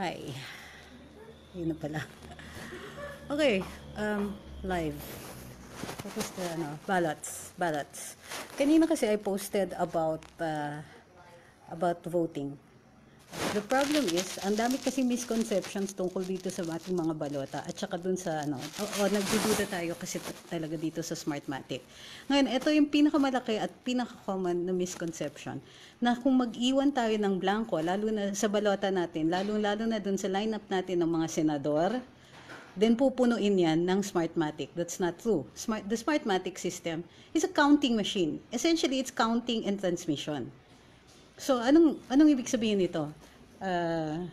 Hi. Yun na pala. Okay, um, live. Tapos na, ano, ballots, ballots. Kanina kasi I posted about, uh, about voting. The problem is, ang dami kasi misconceptions tungkol dito sa ating mga balota at saka dun sa ano, o, o nagdududa tayo kasi talaga dito sa Smartmatic. Ngayon, ito yung pinakamalaki at pinaka-common na misconception na kung mag-iwan tayo ng blanco, lalo na sa balota natin, lalo-lalo na dun sa lineup natin ng mga senador, then pupunuin yan ng Smartmatic. That's not true. Smart, the Smartmatic system is a counting machine. Essentially, it's counting and transmission. So, anong, anong ibig sabihin nito? Uh,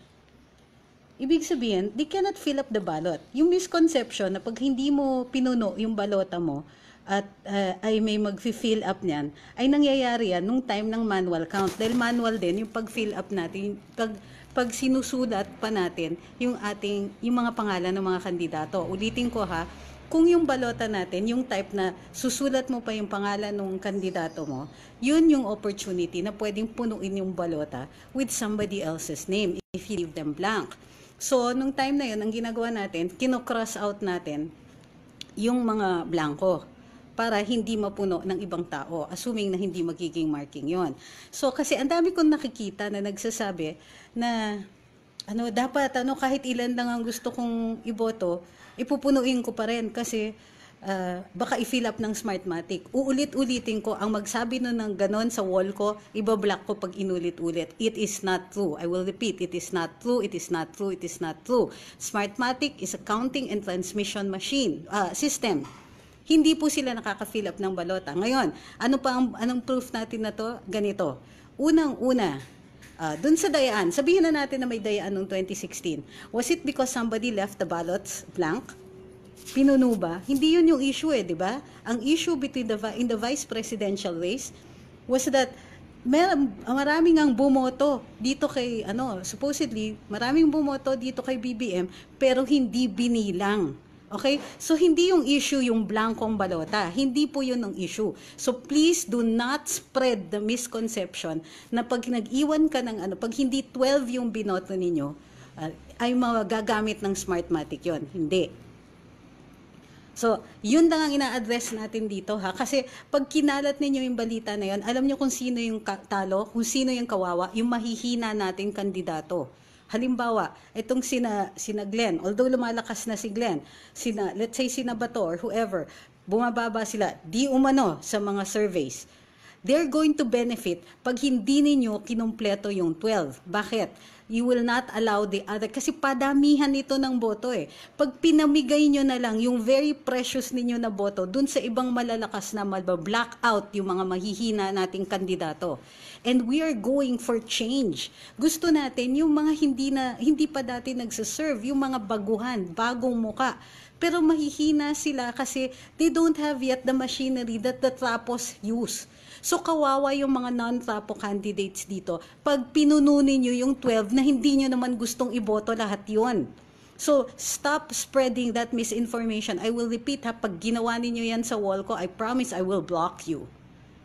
ibig sabihin, they cannot fill up the ballot. Yung misconception na pag hindi mo pinuno yung balota mo, at uh, ay may mag-fill up niyan, ay nangyayari yan nung time ng manual count. Dahil manual din yung pag-fill up natin, pag, pag sinusulat pa natin yung ating, yung mga pangalan ng mga kandidato. Ulitin ko ha, kung yung balota natin, yung type na susulat mo pa yung pangalan ng kandidato mo, yun yung opportunity na pwedeng punuin yung balota with somebody else's name if you leave them blank. So, nung time na yun, ang ginagawa natin, kino-cross out natin yung mga blanco para hindi mapuno ng ibang tao, assuming na hindi magiging marking yon. So, kasi ang dami kong nakikita na nagsasabi na ano, dapat ano, kahit ilan lang ang gusto kong iboto, ipupunuin ko pa rin kasi uh, baka i-fill up ng Smartmatic. Uulit-ulitin ko, ang magsabi nun ng ganon sa wall ko, ibablock ko pag inulit-ulit. It is not true. I will repeat, it is not true, it is not true, it is not true. Smartmatic is a counting and transmission machine, uh, system. Hindi po sila nakaka-fill up ng balota. Ngayon, ano pa ang anong proof natin na to? Ganito. Unang-una, Uh, dun sa dayaan, sabihin na natin na may dayaan noong 2016. Was it because somebody left the ballots blank? Pinuno ba? Hindi yun yung issue eh, di ba? Ang issue between the, in the vice presidential race was that may, maraming ang bumoto dito kay, ano, supposedly, maraming bumoto dito kay BBM, pero hindi binilang. Okay? So, hindi yung issue yung blankong balota. Hindi po yun ang issue. So, please do not spread the misconception na pag nag-iwan ka ng ano, pag hindi 12 yung binoto ninyo, uh, ay magagamit ng Smartmatic yon Hindi. So, yun lang ang ina-address natin dito ha. Kasi pag kinalat ninyo yung balita na yun, alam nyo kung sino yung talo, kung sino yung kawawa, yung mahihina nating kandidato. Halimbawa, itong sina, sina Glenn, although lumalakas na si Glenn, sina, let's say sina Bato or whoever, bumababa sila, di umano sa mga surveys. They're going to benefit pag hindi ninyo kinumpleto yung 12. Bakit? You will not allow the other, kasi padamihan ito ng boto eh. Pag pinamigay nyo na lang yung very precious ninyo na boto dun sa ibang malalakas na malba-black out yung mga mahihina nating kandidato. And we are going for change. Gusto natin yung mga hindi na hindi pa dati nagse-serve, yung mga baguhan, bagong muka. Pero mahihina sila kasi they don't have yet the machinery that the Trapos use. So kawawa yung mga non-Trapo candidates dito pag pinununin nyo yung 12 na hindi nyo naman gustong iboto lahat yon. So, stop spreading that misinformation. I will repeat ha, pag ginawa ninyo yan sa wall ko, I promise I will block you.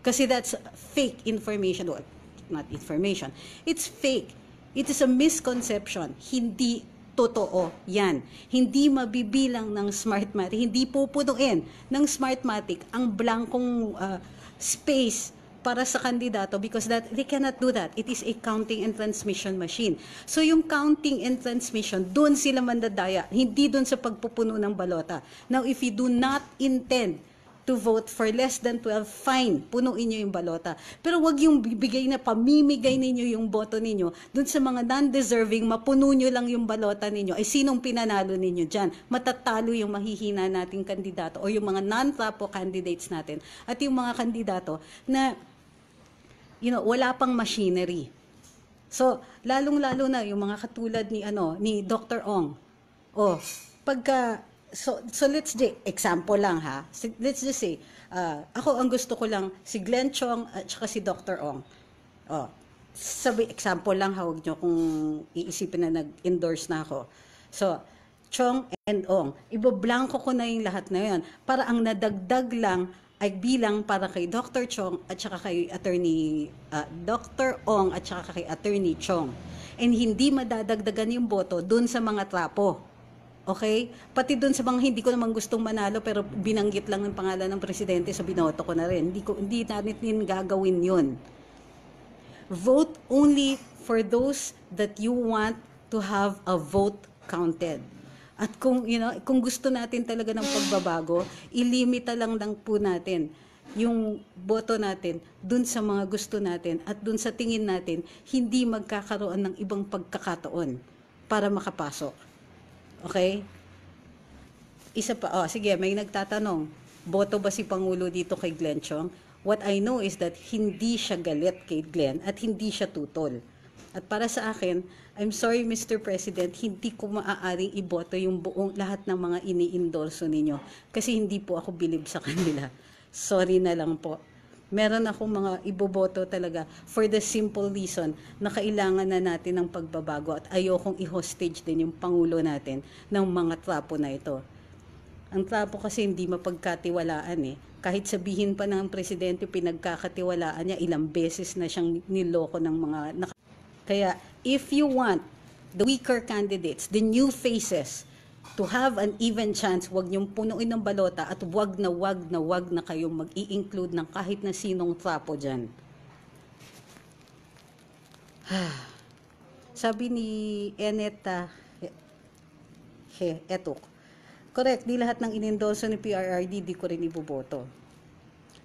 Kasi that's fake information. Well, not information. It's fake. It is a misconception. Hindi totoo yan. Hindi mabibilang ng Smartmatic, hindi pupunuin ng Smartmatic ang blankong uh, space para sa kandidato because that they cannot do that. It is a counting and transmission machine. So yung counting and transmission, doon sila mandadaya, hindi doon sa pagpupuno ng balota. Now if you do not intend to vote for less than 12, fine, punuin nyo yung balota. Pero wag yung bibigay na pamimigay ninyo yung boto ninyo dun sa mga non-deserving, mapuno nyo lang yung balota ninyo. Ay sinong pinanalo ninyo dyan? Matatalo yung mahihina nating kandidato o yung mga non-tapo candidates natin at yung mga kandidato na you know, wala pang machinery. So, lalong-lalo na yung mga katulad ni ano ni Dr. Ong. Oh, pagka so, so let's just, example lang ha. Let's just say, uh, ako ang gusto ko lang si Glenn Chong at saka si Dr. Ong. Oh, sabi, example lang ha, huwag nyo kung iisipin na nag-endorse na ako. So, Chong and Ong. Ibablanko ko na yung lahat na yun. Para ang nadagdag lang ay bilang para kay Dr. Chong at saka kay Attorney uh, Dr. Ong at saka kay Attorney Chong. and hindi madadagdagan yung boto dun sa mga trapo. Okay? Pati dun sa mga hindi ko naman gustong manalo pero binanggit lang ng pangalan ng presidente so binoto ko na rin. Hindi, ko, hindi natin gagawin yun. Vote only for those that you want to have a vote counted. At kung you know, kung gusto natin talaga ng pagbabago, ilimita lang lang po natin yung boto natin dun sa mga gusto natin at dun sa tingin natin hindi magkakaroon ng ibang pagkakataon para makapasok. Okay? Isa pa, oh, sige, may nagtatanong, boto ba si Pangulo dito kay Glenn Chong? What I know is that hindi siya galit kay Glenn at hindi siya tutol. At para sa akin, I'm sorry Mr. President, hindi ko maaaring iboto yung buong lahat ng mga ini-endorso ninyo kasi hindi po ako bilib sa kanila. Sorry na lang po. Meron akong mga iboboto talaga for the simple reason na kailangan na natin ng pagbabago at ayokong i-hostage din yung Pangulo natin ng mga trapo na ito. Ang trapo kasi hindi mapagkatiwalaan eh. Kahit sabihin pa ng presidente pinagkakatiwalaan niya, ilang beses na siyang niloko ng mga... Kaya if you want the weaker candidates, the new faces, to have an even chance, wag niyong punuin ng balota at wag na wag na wag na kayong mag-i-include ng kahit na sinong trapo dyan. Sabi ni Eneta He, etok. Correct, di lahat ng inendorso ni PRRD, di ko rin iboboto.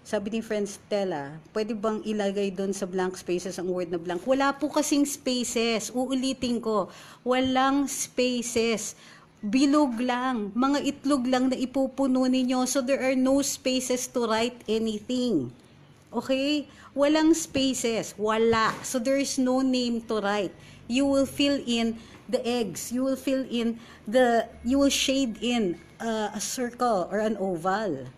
Sabi ni friend Stella, pwede bang ilagay doon sa blank spaces ang word na blank? Wala po kasing spaces. Uulitin ko, walang spaces. Bilog lang. Mga itlog lang na ipupuno ninyo. So there are no spaces to write anything. Okay? Walang spaces. Wala. So there is no name to write. You will fill in the eggs. You will fill in the, you will shade in uh, a circle or an oval.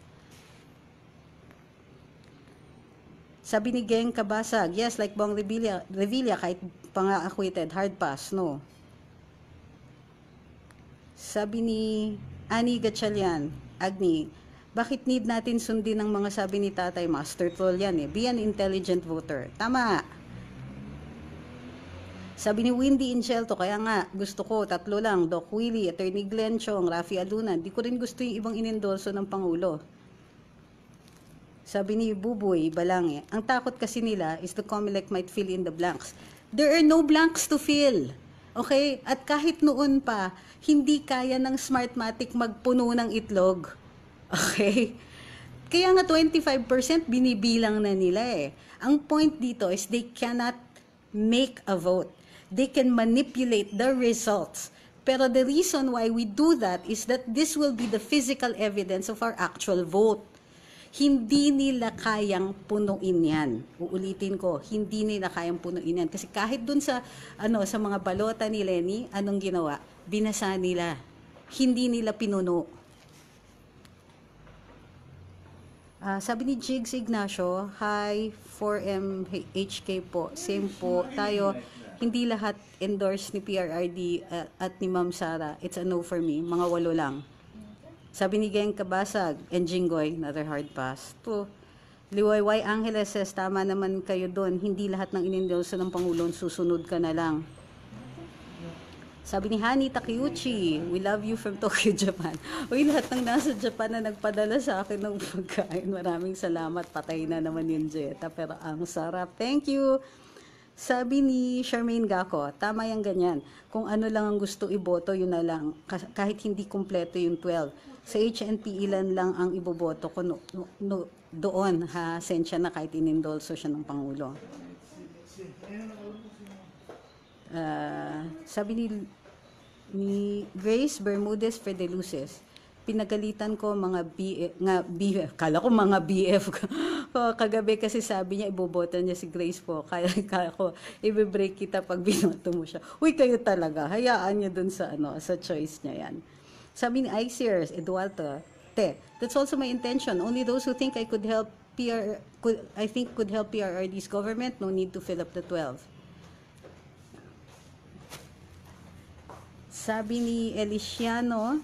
Sabi ni Geng Kabasag, yes, like Bong Revilla, Revilla kahit pa nga acquitted, hard pass, no. Sabi ni Ani Gatchalian, Agni, bakit need natin sundin ang mga sabi ni Tatay Master Troll yan eh? Be an intelligent voter. Tama. Sabi ni Windy Inchelto, kaya nga, gusto ko, tatlo lang, Doc Willie, Attorney Glenn Chong, Rafi Aluna, di ko rin gusto yung ibang inendorso ng Pangulo. Sabi ni Buboy Balange, ang takot kasi nila is the COMELEC might fill in the blanks. There are no blanks to fill. Okay? At kahit noon pa, hindi kaya ng Smartmatic magpuno ng itlog. Okay? Kaya nga 25% binibilang na nila eh. Ang point dito is they cannot make a vote. They can manipulate the results. Pero the reason why we do that is that this will be the physical evidence of our actual vote hindi nila kayang punuin yan. Uulitin ko, hindi nila kayang punuin yan. Kasi kahit dun sa, ano, sa mga balota ni Lenny, anong ginawa? Binasa nila. Hindi nila pinuno. Ah, sabi ni Jigs Ignacio, hi 4MHK po. Same po. Tayo, hindi lahat endorse ni PRRD uh, at ni Ma'am Sara. It's a no for me. Mga walo lang. Sabi ni Geng Kabasag, and Jinggoy, another hard pass. To, Liwayway Angeles says, tama naman kayo doon. Hindi lahat ng inendorso ng Pangulong susunod ka na lang. Sabi ni Hani Takeuchi, we love you from Tokyo, Japan. Uy, lahat ng nasa Japan na nagpadala sa akin ng pagkain. Maraming salamat. Patay na naman yung Jetta. Pero ang sarap. Thank you. Sabi ni Charmaine Gako, tama yung ganyan. Kung ano lang ang gusto iboto, yun na lang. Kahit hindi kumpleto yung 12. Sa HNP, ilan lang ang iboboto ko no, no, doon. Ha, sensya na kahit inendolso siya ng Pangulo. Ah, sabi ni ni Grace Bermudez Fredeluces, pinagalitan ko mga BF, nga BF, kala ko mga BF. Oh, Kagabi kasi sabi niya, iboboto niya si Grace po. Kaya, kaya ko, i-break kita pag binoto mo siya. Uy, kayo talaga. Hayaan niyo dun sa, ano, sa choice niya yan. Sabi ni Iceers, Eduardo, te, that's also my intention. Only those who think I could help PR, could, I think could help PRRD's government, no need to fill up the 12. Sabi ni Elisiano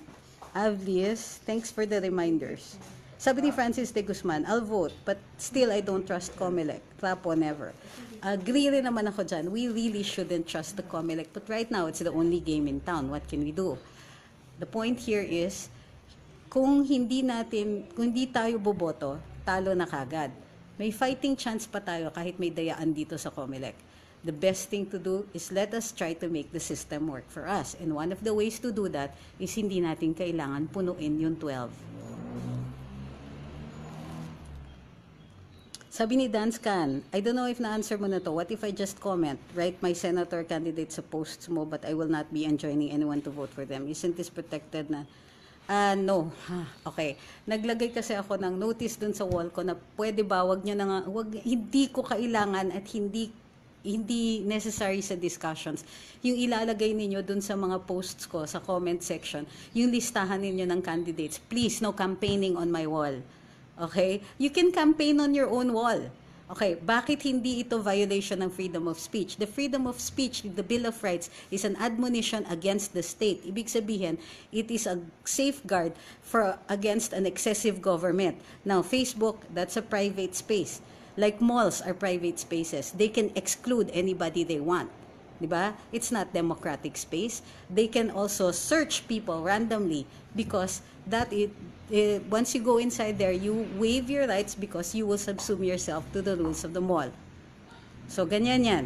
Avlies, thanks for the reminders. Sabi ni Francis de Guzman, I'll vote, but still I don't trust COMELEC. Trapo, never. Agree rin naman ako dyan. We really shouldn't trust the COMELEC. But right now, it's the only game in town. What can we do? The point here is, kung hindi natin, kung hindi tayo boboto, talo na kagad. May fighting chance pa tayo kahit may dayaan dito sa COMELEC. The best thing to do is let us try to make the system work for us. And one of the ways to do that is hindi natin kailangan punuin yung 12. Sabi ni Danscan, I don't know if na-answer mo na to. What if I just comment, write my senator candidate sa posts mo, but I will not be enjoining anyone to vote for them. Isn't this protected na? Ah, no. Ha, okay. Naglagay kasi ako ng notice dun sa wall ko na pwede ba, wag nyo na nga, wag, hindi ko kailangan at hindi hindi necessary sa discussions. Yung ilalagay ninyo dun sa mga posts ko sa comment section, yung listahan ninyo ng candidates. Please, no campaigning on my wall. Okay? You can campaign on your own wall. Okay, bakit hindi ito violation ng freedom of speech? The freedom of speech, the Bill of Rights, is an admonition against the state. Ibig sabihin, it is a safeguard for against an excessive government. Now, Facebook, that's a private space. Like malls are private spaces. They can exclude anybody they want. 'di ba? It's not democratic space. They can also search people randomly because that it, eh, once you go inside there, you waive your rights because you will subsume yourself to the rules of the mall. So ganyan 'yan.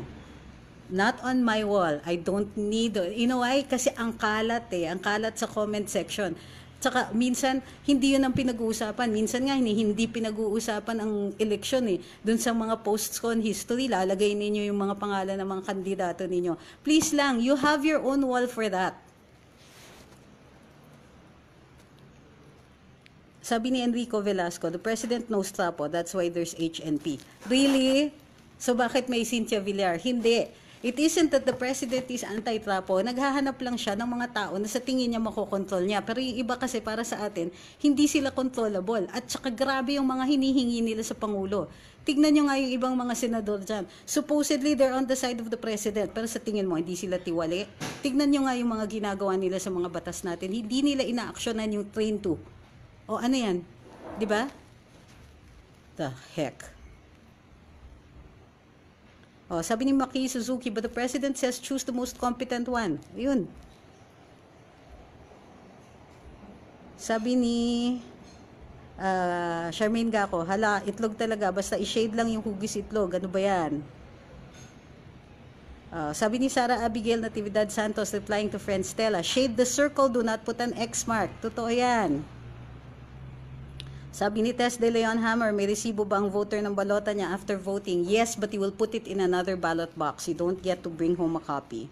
Not on my wall. I don't need You know why? Kasi ang kalat eh. Ang kalat sa comment section. Tsaka minsan hindi 'yun ang pinag-uusapan. Minsan nga hindi, hindi pinag-uusapan ang eleksyon eh. Doon sa mga posts ko on history, lalagay ninyo yung mga pangalan ng mga kandidato ninyo. Please lang, you have your own wall for that. Sabi ni Enrico Velasco, the president knows Trapo, that's why there's HNP. Really? So bakit may Cynthia Villar? Hindi. It isn't that the president is anti-trapo. Naghahanap lang siya ng mga tao na sa tingin niya makokontrol niya. Pero yung iba kasi para sa atin, hindi sila controllable. At saka grabe yung mga hinihingi nila sa Pangulo. Tignan nyo nga yung ibang mga senador dyan. Supposedly, they're on the side of the president. Pero sa tingin mo, hindi sila tiwali. Tignan nyo nga yung mga ginagawa nila sa mga batas natin. Hindi nila ina-actionan yung train to. O ano yan? Di ba? The heck. O, sabi ni Maki Suzuki, but the president says choose the most competent one. Yun. Sabi ni uh, Charmaine Gako, hala, itlog talaga, basta i-shade lang yung hugis itlog. Ano ba yan? Uh, sabi ni Sarah Abigail Natividad Santos replying to friend Stella, shade the circle, do not put an X mark. Totoo yan. Sabi ni Tess De Leon Hammer, may resibo ba ang voter ng balota niya after voting? Yes, but he will put it in another ballot box. You don't get to bring home a copy.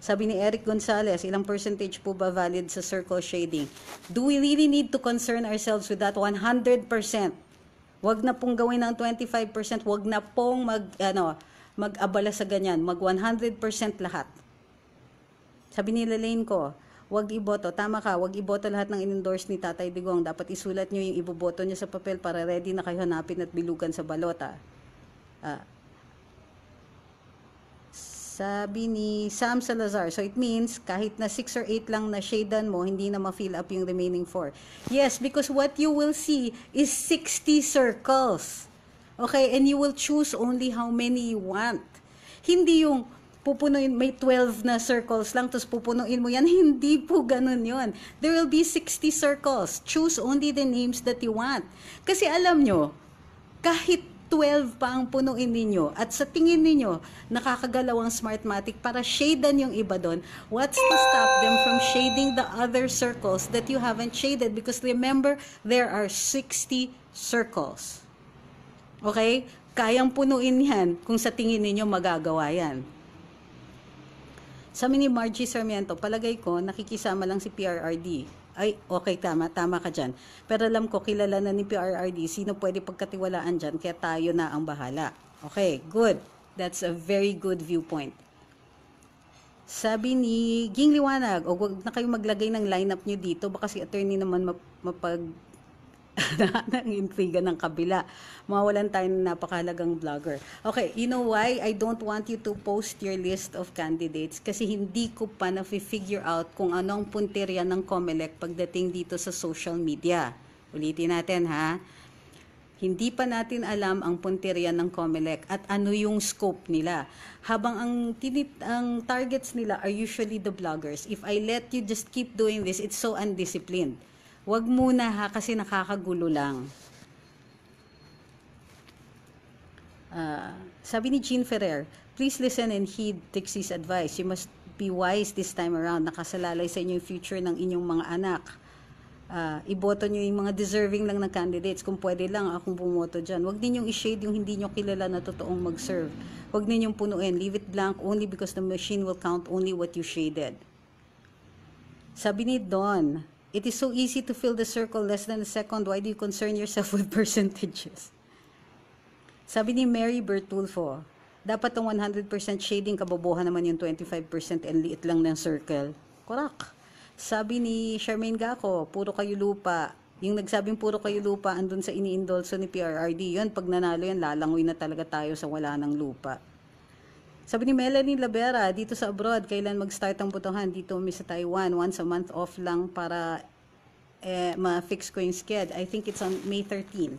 Sabi ni Eric Gonzalez, ilang percentage po ba valid sa circle shading? Do we really need to concern ourselves with that 100%? Wag na pong gawin ng 25%, wag na pong mag, ano, mag-abala sa ganyan. Mag 100% lahat. Sabi ni Lelaine ko, wag iboto. Tama ka, wag iboto lahat ng in-endorse ni Tatay Digong. Dapat isulat nyo yung iboboto niya sa papel para ready na kayo hanapin at bilugan sa balota. Ah. Sabi ni Sam Salazar, so it means kahit na 6 or 8 lang na shadean mo, hindi na ma-fill up yung remaining 4. Yes, because what you will see is 60 circles. Okay, and you will choose only how many you want. Hindi yung pupunuin, may 12 na circles lang, tapos pupunuin mo yan. Hindi po ganun yon. There will be 60 circles. Choose only the names that you want. Kasi alam nyo, kahit 12 pa ang punuin ninyo at sa tingin ninyo nakakagalaw ang Smartmatic para shadean yung iba doon, what's to stop them from shading the other circles that you haven't shaded? Because remember, there are 60 circles. Okay? Kayang punuin yan kung sa tingin ninyo magagawa yan. Sabi ni Margie Sarmiento, palagay ko, nakikisama lang si PRRD. Ay, okay, tama, tama ka dyan. Pero alam ko, kilala na ni PRRD, sino pwede pagkatiwalaan dyan, kaya tayo na ang bahala. Okay, good. That's a very good viewpoint. Sabi ni Ging Liwanag, o wag na kayo maglagay ng lineup nyo dito, baka si attorney naman mapag ng intriga ng kabila. Mawalan tayo ng napakahalagang vlogger. Okay, you know why I don't want you to post your list of candidates? Kasi hindi ko pa na-figure out kung ano ang punteriya ng COMELEC pagdating dito sa social media. Ulitin natin ha. Hindi pa natin alam ang punteriya ng COMELEC at ano yung scope nila. Habang ang, tinit, ang targets nila are usually the bloggers. If I let you just keep doing this, it's so undisciplined. Wag muna ha kasi nakakagulo lang. Ah, sabi ni Jean Ferrer, please listen and heed Trixie's advice. You must be wise this time around. Nakasalalay sa inyo yung future ng inyong mga anak. Ah, iboto nyo yung mga deserving lang na candidates. Kung pwede lang, akong bumoto dyan. Huwag ninyong i-shade yung hindi nyo kilala na totoong mag-serve. Huwag ninyong punuin. Leave it blank only because the machine will count only what you shaded. Sabi ni Don, it is so easy to fill the circle less than a second. Why do you concern yourself with percentages? Sabi ni Mary Bertulfo, dapat tong 100% shading kabobohan naman yung 25% and liit lang ng circle. Correct. Sabi ni Charmaine Gaco, puro kayo lupa. Yung nagsabing puro kayo lupa, andun sa iniindolso ni PRRD. Yun, pag nanalo yan, lalangoy na talaga tayo sa wala ng lupa. Sabi ni Melanie Labera, dito sa abroad, kailan mag-start ang botohan? Dito umi sa Taiwan, once a month off lang para eh, ma-fix ko yung sked. I think it's on May 13.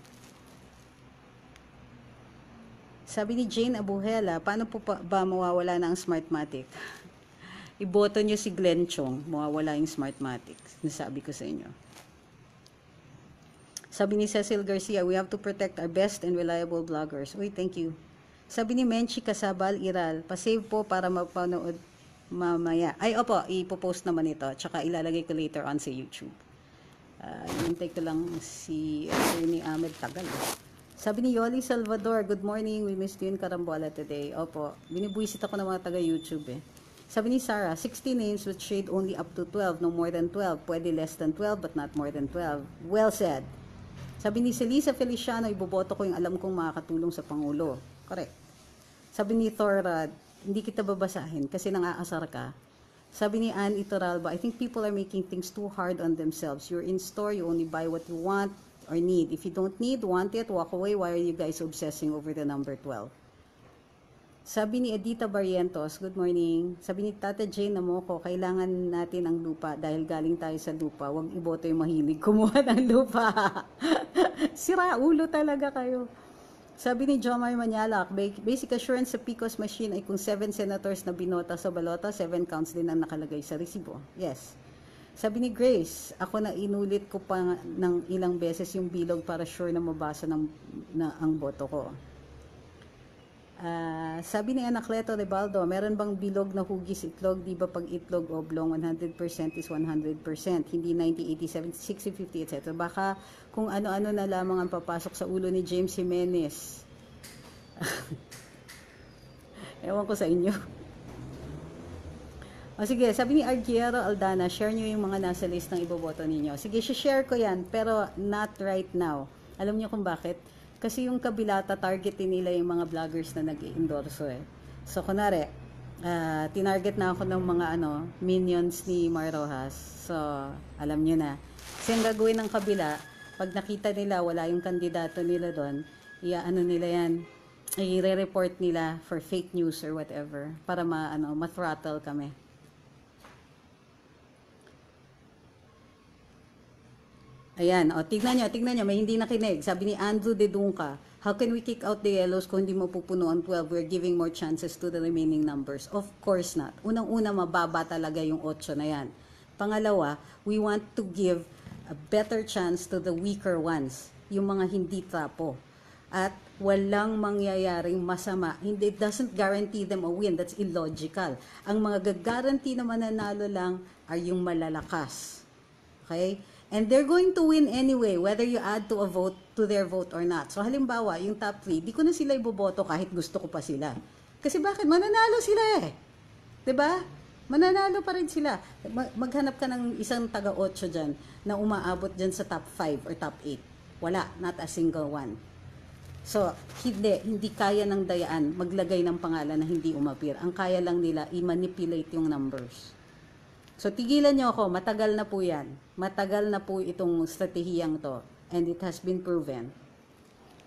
Sabi ni Jane Abuhela, paano po pa, ba mawawala na ang Smartmatic? Iboto nyo si Glenn Chong, mawawala yung Smartmatic. Nasabi ko sa inyo. Sabi ni Cecil Garcia, we have to protect our best and reliable bloggers. Uy, thank you. Sabi ni Menchi Kasabal Iral, pasave po para mapanood mamaya. Ay, opo, ipopost naman ito. Tsaka ilalagay ko later on sa YouTube. Uh, hintay ko lang si Attorney Ahmed Tagal. Sabi ni Yoli Salvador, good morning, we missed you in Karambola today. Opo, binibuisit ako ng mga taga-YouTube eh. Sabi ni Sarah, 60 names with shade only up to 12, no more than 12. Pwede less than 12 but not more than 12. Well said. Sabi ni Celisa Feliciano, iboboto ko yung alam kong makakatulong sa Pangulo. Correct. Sabi ni Thorad, hindi kita babasahin kasi nangaasar ka. Sabi ni Ann Itoralba, I think people are making things too hard on themselves. You're in store, you only buy what you want or need. If you don't need, want it, walk away. Why are you guys obsessing over the number 12? Sabi ni Edita Barrientos, good morning. Sabi ni Tata Jane Namoko, kailangan natin ang lupa dahil galing tayo sa lupa. Huwag iboto yung mahilig kumuha ng lupa. Sira ulo talaga kayo. Sabi ni Jomar Manyalak, basic assurance sa PICOS machine ay kung 7 senators na binota sa balota, 7 counts din ang nakalagay sa resibo. Yes. Sabi ni Grace, ako na inulit ko pa ng ilang beses yung bilog para sure na mabasa ng, na ang boto ko. Ah, sabi ni Anacleto Rebaldo, meron bang bilog na hugis itlog? Di ba pag itlog oblong 100% is 100%, hindi 90, 80, 70, 60, 50, etc. Baka kung ano-ano na lamang ang papasok sa ulo ni James Jimenez. Ewan ko sa inyo. O sige, sabi ni Argiero Aldana, share nyo yung mga nasa list ng iboboto ninyo. Sige, share ko yan, pero not right now. Alam niyo kung bakit? Kasi yung kabilata, targetin nila yung mga vloggers na nag-endorso eh. So, kunwari, uh, tinarget na ako ng mga ano, minions ni Mar Rojas. So, alam nyo na. Kasi ang gagawin ng kabila, pag nakita nila wala yung kandidato nila doon, iya ano nila yan, i-report nila for fake news or whatever para ma ano ma-throttle kami. Ayan, o, tignan nyo, tignan nyo, may hindi nakinig. Sabi ni Andrew De Dunca, how can we kick out the yellows kung hindi mo pupuno ang 12? We're giving more chances to the remaining numbers. Of course not. Unang-una, mababa talaga yung 8 na yan. Pangalawa, we want to give a better chance to the weaker ones, yung mga hindi trapo. At walang mangyayaring masama. Hindi, it doesn't guarantee them a win. That's illogical. Ang mga gag-guarantee na mananalo lang are yung malalakas. Okay? And they're going to win anyway, whether you add to a vote, to their vote or not. So halimbawa, yung top 3, di ko na sila iboboto kahit gusto ko pa sila. Kasi bakit? Mananalo sila eh. ba? Mananalo pa rin sila. Maghanap ka ng isang taga-8 dyan na umaabot dyan sa top 5 or top 8. Wala, not a single one. So, hindi, hindi kaya ng dayaan maglagay ng pangalan na hindi umapir. Ang kaya lang nila, i-manipulate yung numbers. So, tigilan nyo ako. Matagal na po yan. Matagal na po itong stratehiyang to. And it has been proven.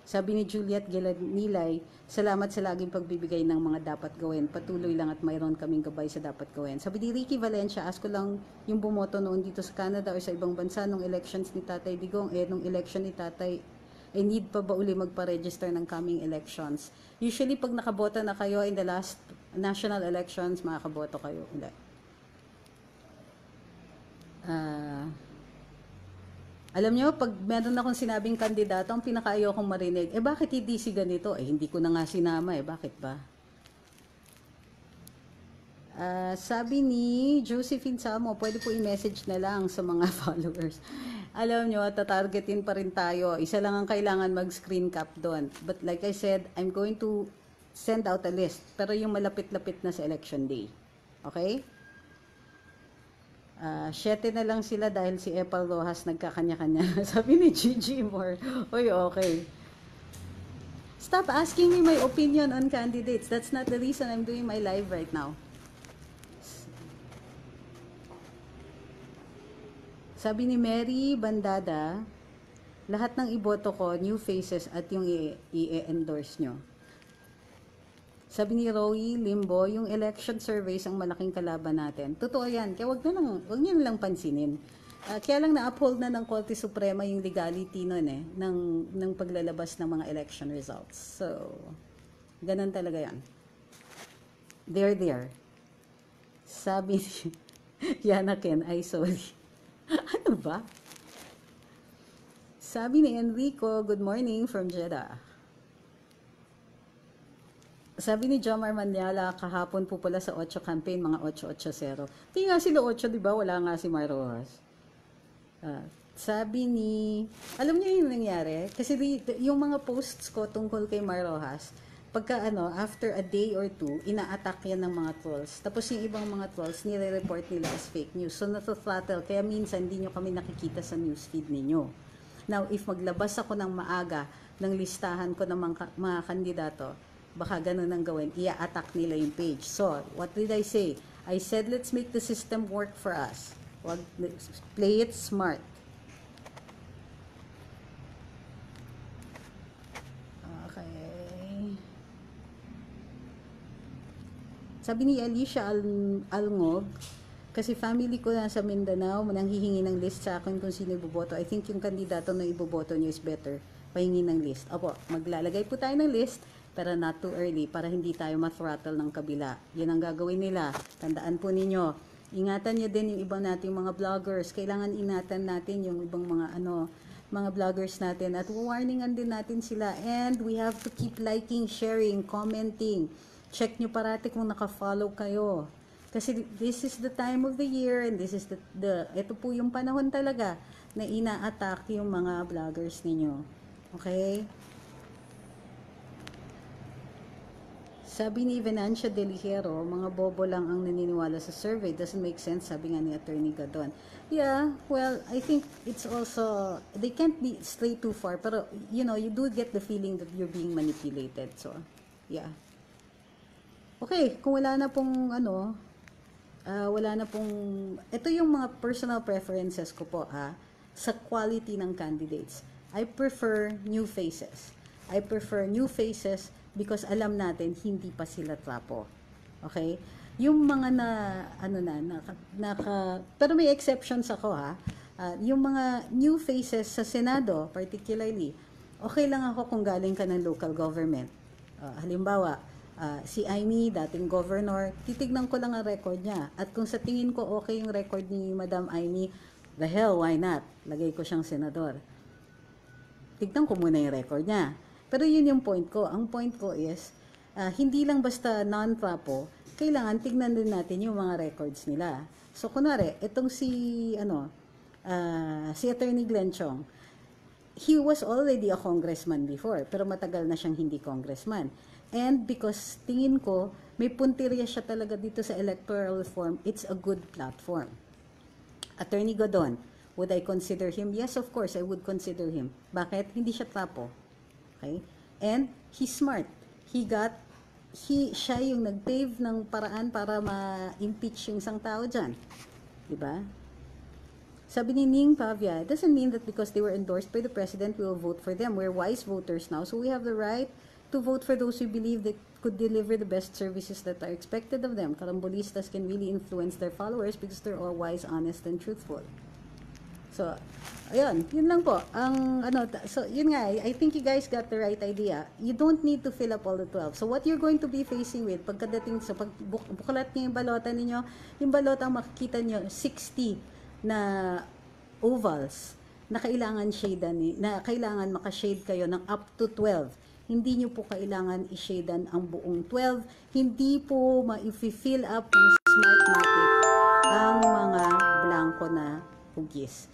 Sabi ni Juliet Gilanilay, salamat sa laging pagbibigay ng mga dapat gawin. Patuloy lang at mayroon kaming gabay sa dapat gawin. Sabi ni Ricky Valencia, ask ko lang yung bumoto noon dito sa Canada o sa ibang bansa nung elections ni Tatay Digong. Eh, nung election ni Tatay, eh, need pa ba uli magpa-register ng coming elections? Usually, pag nakaboto na kayo in the last national elections, makakaboto kayo ulit. Ah... Alam nyo, pag meron akong sinabing kandidato, ang pinakaayaw kong marinig, eh bakit hindi si ganito? Eh hindi ko na nga sinama eh, bakit ba? Ah, sabi ni Josephine Samo, pwede po i-message na lang sa mga followers. Alam nyo, tatargetin pa rin tayo. Isa lang ang kailangan mag-screen cap doon. But like I said, I'm going to send out a list. Pero yung malapit-lapit na sa election day. Okay? Ah, syete na lang sila dahil si Epal Rojas nagkakanya-kanya. Sabi ni Gigi Moore, Uy, okay. Stop asking me my opinion on candidates. That's not the reason I'm doing my live right now. Sabi ni Mary Bandada, lahat ng iboto ko, new faces at yung i-endorse nyo. Sabi ni Roy Limbo, yung election surveys ang malaking kalaban natin. Totoo yan. Kaya wag na lang, wag niyo lang pansinin. Ah, kaya lang na-uphold na ng Korte Suprema yung legality nun eh, ng, ng paglalabas ng mga election results. So, ganun talaga yan. They're there. Sabi ni Yana Ken, ay sorry. ano ba? Sabi ni Enrico, good morning from Jeddah. Sabi ni Jomar Maniala, kahapon po pala sa 8 campaign, mga 880. Hindi nga sila 8, di ba? Wala nga si Mar Rojas. Ah, sabi ni, alam niyo yung nangyari? Kasi yung mga posts ko tungkol kay Mar Rojas, pagka ano, after a day or two, ina-attack yan ng mga trolls. Tapos yung ibang mga trolls, nire-report nila as fake news. So, natothrottle. Kaya minsan, hindi nyo kami nakikita sa newsfeed ninyo. Now, if maglabas ako ng maaga ng listahan ko ng mga, mga kandidato, baka ganun ang gawin, i-attack nila yung page. So, what did I say? I said, let's make the system work for us. Wag, play it smart. Okay. Sabi ni Alicia Al Alngog, kasi family ko nasa Mindanao, nanghihingi ng list sa akin kung sino iboboto. I think yung kandidato na iboboto niyo is better. Pahingi ng list. Opo, maglalagay po tayo ng list, pero not too early para hindi tayo ma-throttle ng kabila. Yan ang gagawin nila. Tandaan po ninyo. Ingatan niyo din yung ibang nating mga vloggers. Kailangan ingatan natin yung ibang mga ano, mga vloggers natin at warningan din natin sila and we have to keep liking, sharing, commenting. Check nyo parati kung naka-follow kayo. Kasi this is the time of the year and this is the, the ito po yung panahon talaga na ina-attack yung mga vloggers ninyo. Okay? Sabi ni Venancia Delihero, mga bobo lang ang naniniwala sa survey. Doesn't make sense, sabi nga ni Attorney Gadon. Yeah, well, I think it's also, they can't be stray too far, pero, you know, you do get the feeling that you're being manipulated. So, yeah. Okay, kung wala na pong, ano, ah, wala na pong, ito yung mga personal preferences ko po, ah, sa quality ng candidates. I prefer new faces. I prefer new faces because alam natin hindi pa sila trapo. Okay? Yung mga na ano na naka, naka pero may exceptions ako ha. Ah, yung mga new faces sa Senado particularly, okay lang ako kung galing ka ng local government. Ah, halimbawa, ah, si Amy, dating governor, titignan ko lang ang record niya. At kung sa tingin ko okay yung record ni Madam Amy, the hell, why not? Lagay ko siyang senador tignan ko muna yung record niya. Pero yun yung point ko. Ang point ko is, ah, hindi lang basta non-trapo, kailangan tignan din natin yung mga records nila. So, kunwari, itong si, ano, ah, si Attorney Glenn Chong, he was already a congressman before, pero matagal na siyang hindi congressman. And because tingin ko, may puntirya siya talaga dito sa electoral reform, it's a good platform. Attorney Godon, would I consider him? Yes, of course, I would consider him. Bakit? Hindi siya trapo. Okay? And he's smart. He got, he, siya yung nag-pave ng paraan para ma-impeach yung isang tao dyan. Diba? Sabi ni Ning Pavia, it doesn't mean that because they were endorsed by the president, we will vote for them. We're wise voters now, so we have the right to vote for those we believe that could deliver the best services that are expected of them. Karambolistas can really influence their followers because they're all wise, honest, and truthful. So, ayun, yun lang po. Ang ano, so yun nga, I think you guys got the right idea. You don't need to fill up all the 12. So what you're going to be facing with pagkadating sa pag buk- bukalat niyo yung balota ninyo, yung balota ang makikita niyo 60 na ovals na kailangan shade ni na kailangan maka-shade kayo ng up to 12. Hindi niyo po kailangan i-shadean ang buong 12. Hindi po ma-fill up ng Smartmatic ang mga blanco na hugis.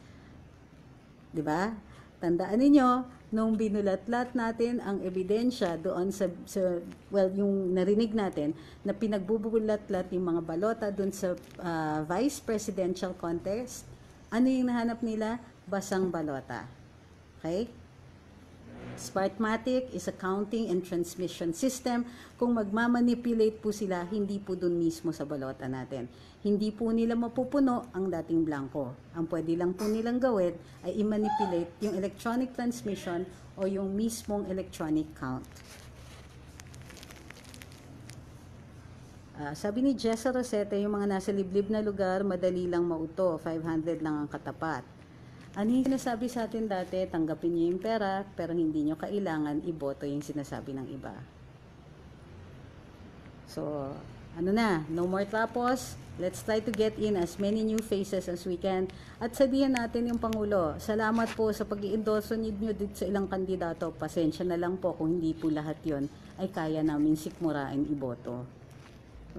'Di ba? Tandaan ninyo, nung binulatlat natin ang ebidensya doon sa, sa well, yung narinig natin na pinagbubulatlat yung mga balota doon sa ah, vice presidential contest, ano yung nahanap nila? Basang balota. Okay? Smartmatic is a counting and transmission system. Kung magmamanipulate po sila, hindi po dun mismo sa balota natin. Hindi po nila mapupuno ang dating blanco. Ang pwede lang po nilang gawin ay i-manipulate yung electronic transmission o yung mismong electronic count. Ah, sabi ni Jessa Rosete, yung mga nasa liblib na lugar, madali lang mauto, 500 lang ang katapat. Ano yung sinasabi sa atin dati, tanggapin niyo yung pera, pero hindi niyo kailangan iboto yung sinasabi ng iba. So, ano na, no more tapos. Let's try to get in as many new faces as we can. At sabihin natin yung Pangulo, salamat po sa pag endorse niyo dito sa ilang kandidato. Pasensya na lang po kung hindi po lahat yon ay kaya namin sikmurain iboto.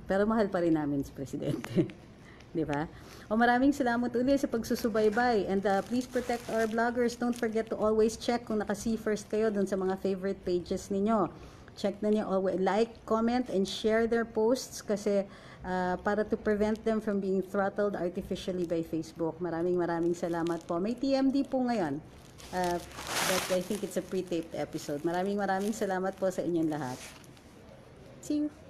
Pero mahal pa rin namin si Presidente. Di ba? O maraming salamat ulit sa pagsusubaybay. And uh, please protect our bloggers. Don't forget to always check kung naka-see first kayo dun sa mga favorite pages ninyo. Check na niyo always. Like, comment, and share their posts kasi uh, para to prevent them from being throttled artificially by Facebook. Maraming maraming salamat po. May TMD po ngayon. Uh, but I think it's a pre-taped episode. Maraming maraming salamat po sa inyong lahat. See you.